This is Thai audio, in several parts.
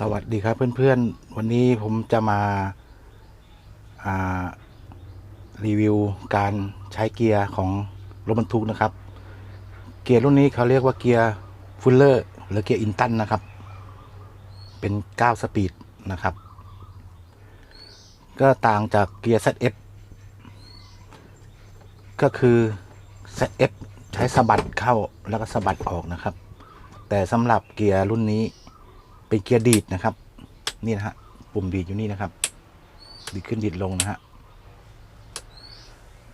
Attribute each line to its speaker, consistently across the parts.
Speaker 1: สวัสดีครับเพื่อนๆ วันนี้ผมจะมาารีวิวการใช้เกียร์ของรถบรรทุกนะครับ เกียร์รุ่นนี้เขาเรียกว่าเกียร์ฟูลเลอร์หรือเกียร์อินตันนะครับ เป็น 9 สปีดนะครับ ก็ต่างจากเกียร์ ZF ก็คือ ZF ใช้สะบัดเข้าแล้วก็สะบัดออกนะครับ แต่สำหรับเกียร์รุ่นนี้ เป็นเกียร์ดีดนะครับ นี่นะฮะปุ่มดีดอยู่นี่นะครับ ดีดขึ้นดีดลงนะฮะ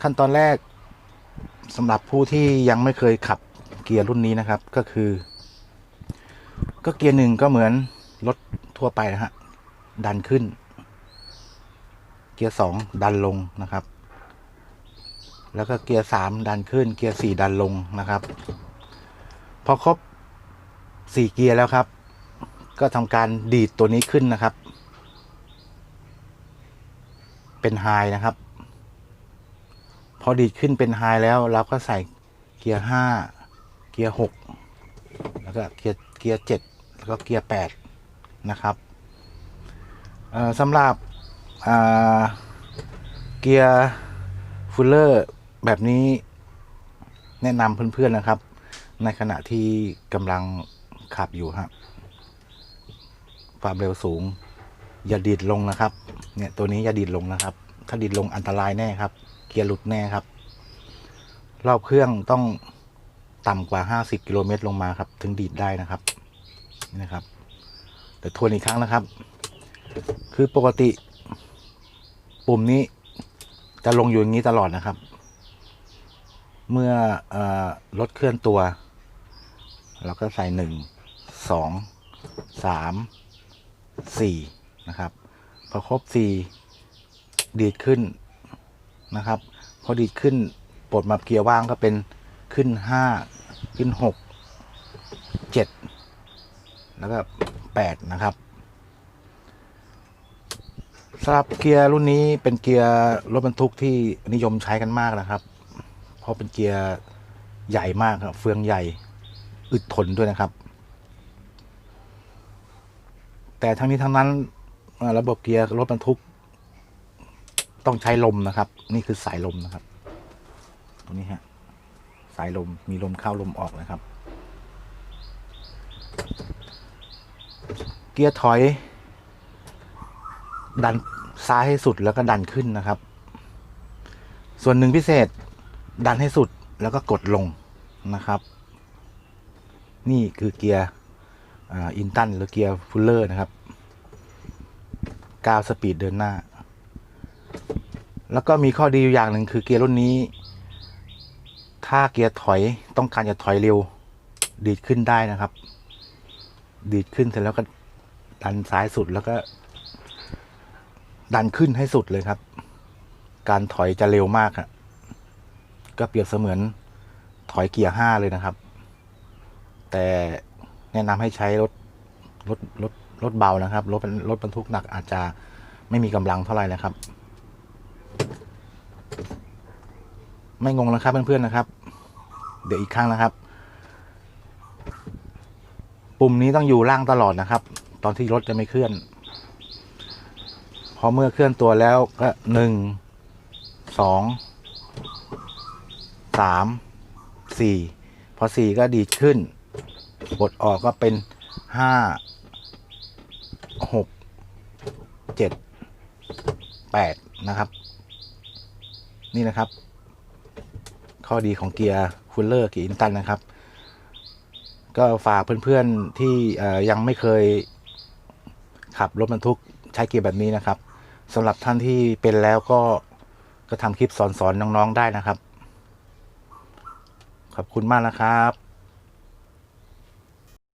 Speaker 1: ขั้นตอนแรกสำหรับผู้ที่ยังไม่เคยขับเกียร์รุ่นนี้นะครับ ก็คือ ก็เกียร์หนึ่งก็เหมือนรถทั่วไปนะฮะดันขึ้น เกียร์สองดันลงนะครับ แล้วก็เกียร์สามดันขึ้น เกียร์สี่ดันลงนะครับ พอครบสี่เกียร์แล้วครับ ก็ทำการดีดตัวนี้ขึ้นนะครับ เป็นไฮนะครับ พอดีดขึ้นเป็นไฮแล้วเราก็ใส่เกียร์ห้าเกียร์หกแล้วก็เกียร์เกียร์เจ็ดแล้วก็เกียร์แปดนะครับสำหรับเกียร์ฟูลเลอร์แบบนี้แนะนำเพื่อนๆนะครับ ในขณะที่กำลังขับอยู่ครับ ความเร็วสูง อย่าดีดลงนะครับ เนี่ยตัวนี้อย่าดีดลงนะครับ ถ้าดีดลงอันตรายแน่ครับ เกียร์หลุดแน่ครับ รอบเครื่องต้องต่ำกว่า 50 กิโลเมตรลงมาครับ ถึงดีดได้นะครับนี่นะครับเดี๋ยวทวนอีกครั้งนะครับ คือปกติ ปุ่มนี้จะลงอยู่อย่างนี้ตลอดนะครับ เมื่อออรถเคลื่อนตัว เราก็ใส่หนึ่งสองสาม สี่นะครับ พอครบสี่ดีดขึ้นนะครับ พอดีดขึ้นปลดมาเกียร์ว่างก็เป็นขึ้นห้าขึ้นหกเจ็ดแล้วก็แปดนะครับสำหรับเกียร์รุ่นนี้เป็นเกียร์รถบรรทุกที่นิยมใช้กันมากนะครับ เพราะเป็นเกียร์ใหญ่มากครับ เฟืองใหญ่ อึดทนด้วยนะครับ แต่ทั้งนี้ทั้งนั้นระบบเกียร์รถบรรทุก ต้องใช้ลมนะครับ นี่คือสายลมนะครับ ตรงนี้ฮะสายลมมีลมเข้าลมออกนะครับ เกียร์ถอย ดันซ้ายให้สุดแล้วก็ดันขึ้นนะครับ ส่วนหนึ่งพิเศษดันให้สุดแล้วก็กดลงนะครับ นี่คือเกียร์ อินตันหรือเกียร์ฟูลเลอร์นะครับ9สปีดเดินหน้า แล้วก็มีข้อดีอยู่อย่างหนึ่งคือเกียร์รุ่นนี้ ถ้าเกียร์ถอยต้องการจะถอยเร็ว ดีดขึ้นได้นะครับ ดีดขึ้นเสร็จแล้วก็ดันซ้ายสุดแล้วก็ ดันขึ้นให้สุดเลยครับ การถอยจะเร็วมากครับก็เปรียบเสมือนถอยเกียร์ห้าเลยนะครับ แต่ แนะนำให้ใช้รถรถรถรถเบานะครับ รถเป็นรถบรรทุกหนักอาจจะไม่มีกำลังเท่าไหร่นะครับ ไม่งงนะครับเพื่อนๆนะครับ เดี๋ยวอีกครั้งนะครับ ปุ่มนี้ต้องอยู่ล่างตลอดนะครับ ตอนที่รถจะไม่เคลื่อนพอเมื่อเคลื่อนตัวแล้วก็หนึ่งสองสามสี่พอสี่ก็ดีดขึ้น กดออกก็เป็นห้าหกเจ็ดแปดนะครับ นี่นะครับ ข้อดีของเกียร์ฟูลเลอร์เกียร์อินตันนะครับ ก็ฝากเพื่อนๆที่ยังไม่เคยขับรถบรรทุกใช้เกียร์แบบนี้นะครับสำหรับท่านที่เป็นแล้วก็ก็ทำคลิปสอนๆน้องๆได้นะครับ ขอบคุณมากนะครับ